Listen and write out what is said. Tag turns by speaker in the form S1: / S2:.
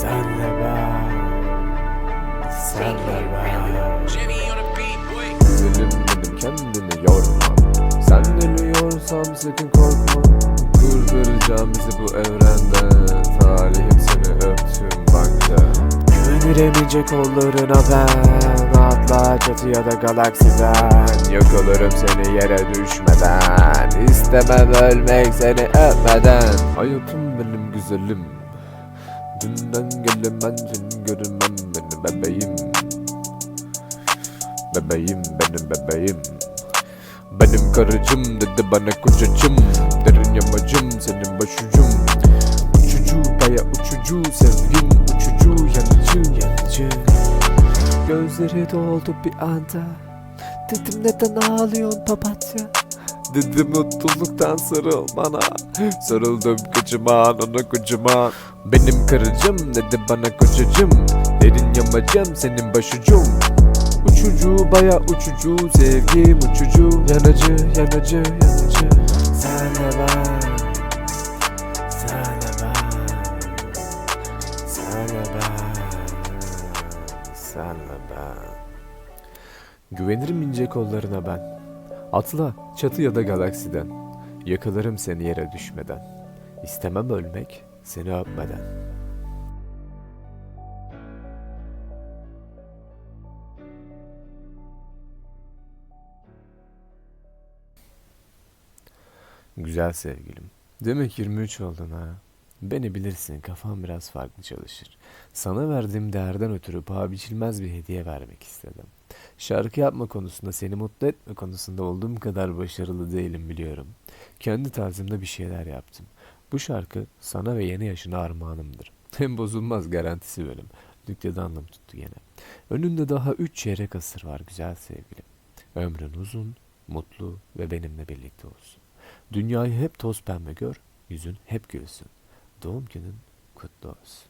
S1: Senle ben Senle ben
S2: Güzelim benim kendini yorma Sen dönüyorsan sakın korkma. Kurtaracağım bizi bu evrenden. Talihim seni öptüm banka
S1: Güvenirim ince kollarına ben Atla çatıya da galaksiden. Yakalarım seni yere düşmeden. İstemem ölmek seni öpmeden.
S2: Hayatım benim güzelim Dünden gelemem seni görmem beni bebeğim. Bebeğim benim bebeğim. Benim karıcım dedi bana kocacım. Derin yamacım senin başucum. Uçucu baya uçucu sevgim. Uçucu yanıcı
S1: Yanıcı Gözleri doldu bir anda. Dedim neden ağlıyorsun papatya?
S2: Dedim mutluluktan sarıl bana. Sarıldım kocaman ona kocaman Benim karıcım dedi bana kocacım Derin yamacım senin başucum. Uçucu baya uçucu sevgim uçucu.
S1: Yanıcı yanıcı yanıcı Senle ben Senle ben Senle ben Senle ben
S2: Güvenirim ince kollarına ben. Atla çatı ya da galaksiden. Yakalarım seni yere düşmeden. İstemem ölmek seni öpmeden Güzel sevgilim. Demek 23 oldun ha. Beni bilirsin kafam biraz farklı çalışır. Sana verdiğim değerden ötürü paha biçilmez bir hediye vermek istedim. Şarkı yapma konusunda seni mutlu etme konusunda olduğum kadar başarılı değilim biliyorum. Kendi tarzımda bir şeyler yaptım. Bu şarkı sana ve yeni yaşına armağanımdır. Hem bozulmaz garantisi benim. Nüktede anlam tuttu gene. Önünde daha üç çeyrek asır var güzel sevgilim. Ömrün uzun, mutlu ve benimle birlikte olsun. Dünyayı hep toz pembe gör, yüzün hep gülsün. Doğum günün kutlu olsun.